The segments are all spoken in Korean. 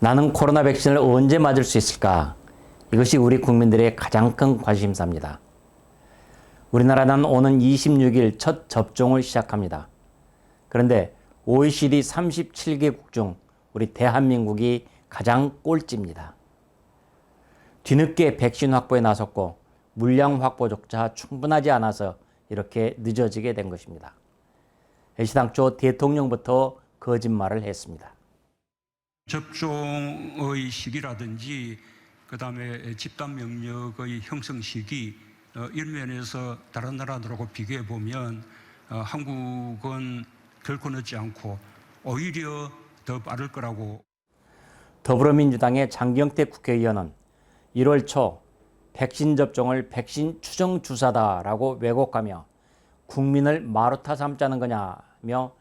나는 코로나 백신을 언제 맞을 수 있을까? 이것이 우리 국민들의 가장 큰 관심사입니다. 우리나라는 오는 26일 첫 접종을 시작합니다. 그런데 OECD 37개국 중 우리 대한민국이 가장 꼴찌입니다. 뒤늦게 백신 확보에 나섰고 물량 확보조차 충분하지 않아서 이렇게 늦어지게 된 것입니다. 애시당초 대통령부터 거짓말을 했습니다. 접종의 시기라든지 그다음에 집단 면역의 형성 시기 어, 이런 면에서 다른 나라들하고 비교해 보면 어, 한국은 결코 늦지 않고 오히려 더 빠를 거라고 더불어민주당의 장경태 국회의원은 1월 초 백신 접종을 백신 추정 주사다라고 왜곡하며 국민을 마루타 삼자는 거냐며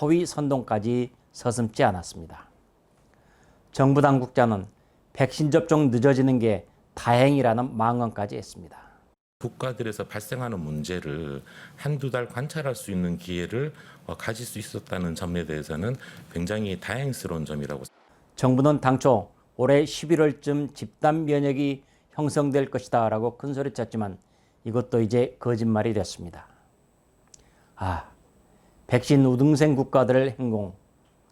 허위 선동까지 서슴지 않았습니다. 정부 당국자는 백신 접종 늦어지는 게 다행이라는 망언까지 했습니다. 국가들에서 발생하는 문제를 한두 달 관찰할 수 있는 기회를 어, 가질 수 있었다는 점에 대해서는 굉장히 다행스러운 점이라고 정부는 당초 올해 11월쯤 집단 면역이 형성될 것이다라고 큰 소리쳤지만 이것도 이제 거짓말이 됐습니다. 아, 백신 우등생 국가들의 행공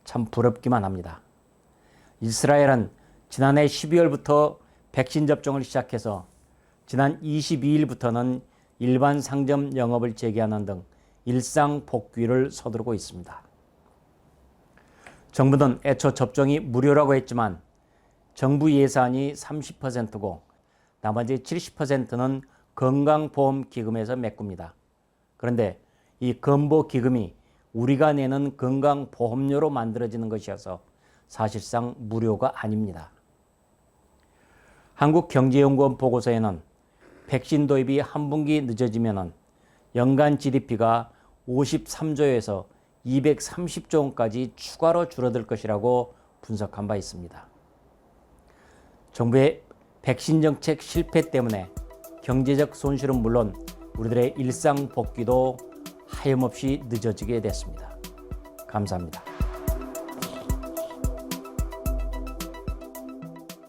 참 부럽기만 합니다. 이스라엘은 지난해 12월부터 백신 접종을 시작해서 지난 22일부터는 일반 상점 영업을 재개하는 등 일상 복귀를 서두르고 있습니다. 정부는 애초 접종이 무료라고 했지만 정부 예산이 30%고 나머지 70%는 건강보험기금에서 메꿉니다. 그런데 이 건보기금이 우리가 내는 건강보험료로 만들어지는 것이어서 사실상 무료가 아닙니다. 한국경제연구원 보고서에는 백신 도입이 한 분기 늦어지면 연간 GDP가 53조에서 230조 원까지 추가로 줄어들 것이라고 분석한 바 있습니다. 정부의 백신 정책 실패 때문에 경제적 손실은 물론 우리들의 일상 복귀도 하염없이 늦어지게 됐습니다. 감사합니다.